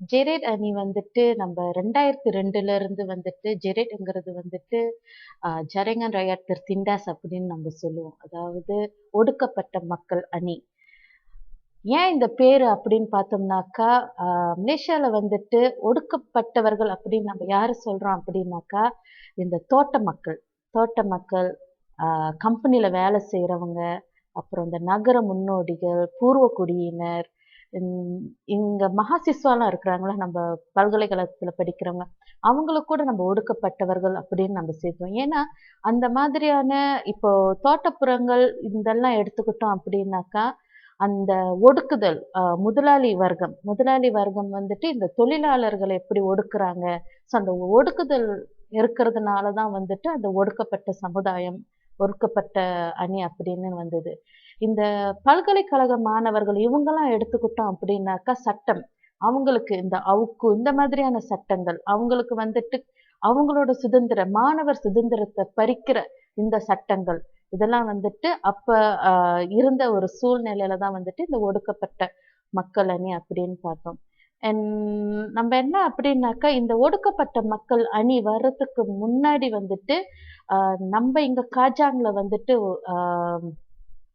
ஜெரேட் அணி வந்துட்டு நம்ம ரெண்டாயிரத்தி ரெண்டுல இருந்து வந்துட்டு ஜெரேட்ங்கிறது வந்துட்டு ஜரேங்கன் ஜரங்கன் ரயாத்தர் திண்டாஸ் அப்படின்னு நம்ம சொல்லுவோம். அதாவது ஒடுக்கப்பட்ட மக்கள் அணி. ஏன் இந்த பேர் அப்படின்னு பார்த்தோம்னாக்கா ஆஹ், மலேசியால வந்துட்டு ஒடுக்கப்பட்டவர்கள் அப்படின்னு நம்ம யாரு சொல்றோம் அப்படின்னாக்கா இந்த தோட்ட மக்கள். தோட்ட மக்கள் கம்பெனியில் வேலை செய்கிறவங்க அப்புறம் இந்த நகர முன்னோடிகள் பூர்வ குடியினர் இங்க மகாசிஸ்வாலாம் இருக்கிறாங்களா? நம்ம பல்கலைக்கழகத்துல படிக்கிறவங்க. அவங்களுக்கு கூட நம்ம ஒடுக்கப்பட்டவர்கள் அப்படின்னு நம்ம சேர்த்தோம் ஏன்னா அந்த மாதிரியான இப்போ தோட்டப்புறங்கள் இதெல்லாம் எடுத்துக்கிட்டோம் அப்படின்னாக்கா அந்த ஒடுக்குதல் முதலாளி வர்க்கம் முதலாளி வர்க்கம் வந்துட்டு இந்த தொழிலாளர்களை எப்படி ஒடுக்குறாங்க? ஸோ அந்த ஒடுக்குதல் இருக்கிறதுனால தான் வந்துட்டு அந்த ஒடுக்கப்பட்ட சமுதாயம் ஒடுக்கப்பட்ட அணி அப்படின்னு வந்தது. இந்த பல்கலைக்கழக மாணவர்கள் இவங்கெல்லாம் எடுத்துக்கிட்டோம் அப்படின்னாக்கா சட்டம். அவங்களுக்கு இந்த அவுக்கு இந்த மாதிரியான சட்டங்கள் அவங்களுக்கு வந்துட்டு அவங்களோட சுதந்திரம் மாணவர் சுதந்திரத்தை பறிக்கிற இந்த சட்டங்கள் இதெல்லாம் வந்துட்டு அப்ப இருந்த ஒரு சூழ்நிலையில தான் வந்துட்டு இந்த ஒடுக்கப்பட்ட மக்கள் அணி அப்படின்னு பார்த்தோம். நம்ம என்ன அப்படின்னாக்கா இந்த ஒடுக்கப்பட்ட மக்கள் அணி வர்றதுக்கு முன்னாடி வந்துட்டு நம்ம இங்க காஜாங்ல வந்துட்டு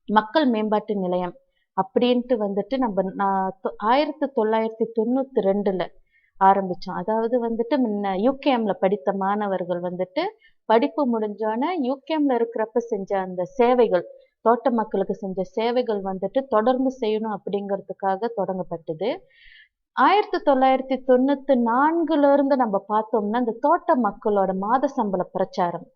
மக்கள் மேம்பாட்டு நிலையம் அப்படின்ட்டு வந்துட்டு நம்ம நான் தொ- ஆயிரத்தி தொள்ளாயிரத்தி தொண்ணூத்தி ரெண்டுல ஆரம்பிச்சோம். அதாவது வந்துட்டு முன்ன யூகேஎம்ல படித்த மாணவர்கள் வந்துட்டு படிப்பு முடிஞ்சோடனே யூகேஎம்ல இருக்கிறப்ப செஞ்ச அந்த சேவைகள் தோட்ட மக்களுக்கு செஞ்ச சேவைகள் வந்துட்டு தொடர்ந்து செய்யணும் அப்படிங்கிறதுக்காக தொடங்கப்பட்டது. ஆயிரத்தி தொள்ளாயிரத்தி தொண்ணூத்தி நான்குல இருந்து நம்ம பார்த்தோம்னா இந்த தோட்ட மக்களோட மாத சம்பள பிரச்சாரம்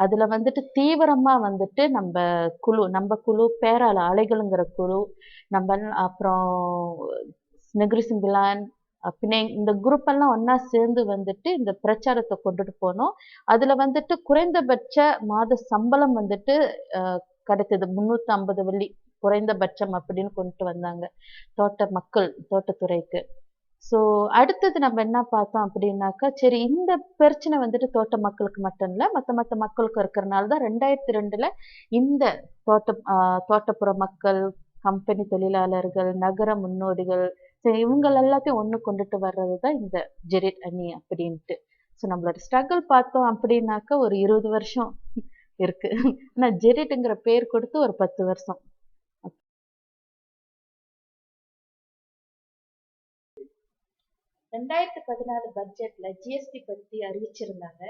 அதுல வந்துட்டு தீவிரமா வந்துட்டு நம்ம குழு நம்ம குழு பேரால அலைகளுங்கிற குழு நம்ம அப்புறம் நெகிரி சிம்பிளான் பின்ன இந்த குரூப் எல்லாம் ஒன்னா சேர்ந்து வந்துட்டு இந்த பிரச்சாரத்தை கொண்டுட்டு போனோம். அதுல வந்துட்டு குறைந்தபட்ச மாத சம்பளம் வந்துட்டு கிடைத்தது. முன்னூத்தி ஐம்பது வெள்ளி குறைந்தபட்சம் அப்படின்னு கொண்டு வந்தாங்க. தோட்ட மக்கள் தோட்டத்துறைக்கு. ஸோ அடுத்தது நம்ம என்ன பார்த்தோம் அப்படின்னாக்கா சரி இந்த பிரச்சனை வந்துட்டு தோட்ட மக்களுக்கு மட்டும் இல்லை மற்ற மற்ற மக்களுக்கும் இருக்கிறனால தான் ரெண்டாயிரத்தி ரெண்டுல இந்த தோட்ட ஆஹ் தோட்டப்புற மக்கள் கம்பெனி தொழிலாளர்கள் நகர முன்னோடிகள் சரி இவங்க எல்லாத்தையும் ஒண்ணு கொண்டுட்டு வர்றது தான் இந்த ஜெரிட் அணி அப்படின்ட்டு. ஸோ நம்மளோட ஸ்ட்ரகிள் பார்த்தோம் அப்படின்னாக்கா ஒரு இருபது வருஷம் இருக்கு. ஆனா ஜெரிட்ங்கிற பேர் கொடுத்து ஒரு பத்து வருஷம். ரெண்டாயிரத்தி பதினாறு பட்ஜெட்ல ஜிஎஸ்டி பத்தி அறிவிச்சிருந்தாங்க.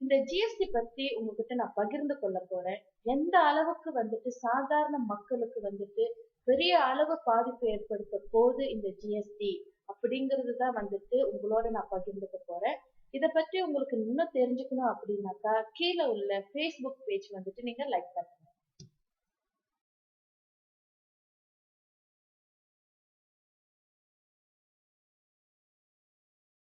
இந்த ஜிஎஸ்டி பத்தி உங்ககிட்ட நான் பகிர்ந்து கொள்ள போறேன். எந்த அளவுக்கு வந்துட்டு சாதாரண மக்களுக்கு வந்துட்டு பெரிய அளவு பாதிப்பு ஏற்படுத்த போது இந்த ஜிஎஸ்டி அப்படிங்கிறது தான் வந்துட்டு உங்களோட நான் பகிர்ந்துக்க போறேன். இதை பற்றி உங்களுக்கு இன்னும் தெரிஞ்சுக்கணும் அப்படின்னாக்கா கீழே உள்ள ஃபேஸ்புக் பேஜ் வந்துட்டு நீங்க லைக் பண்ணுங்க.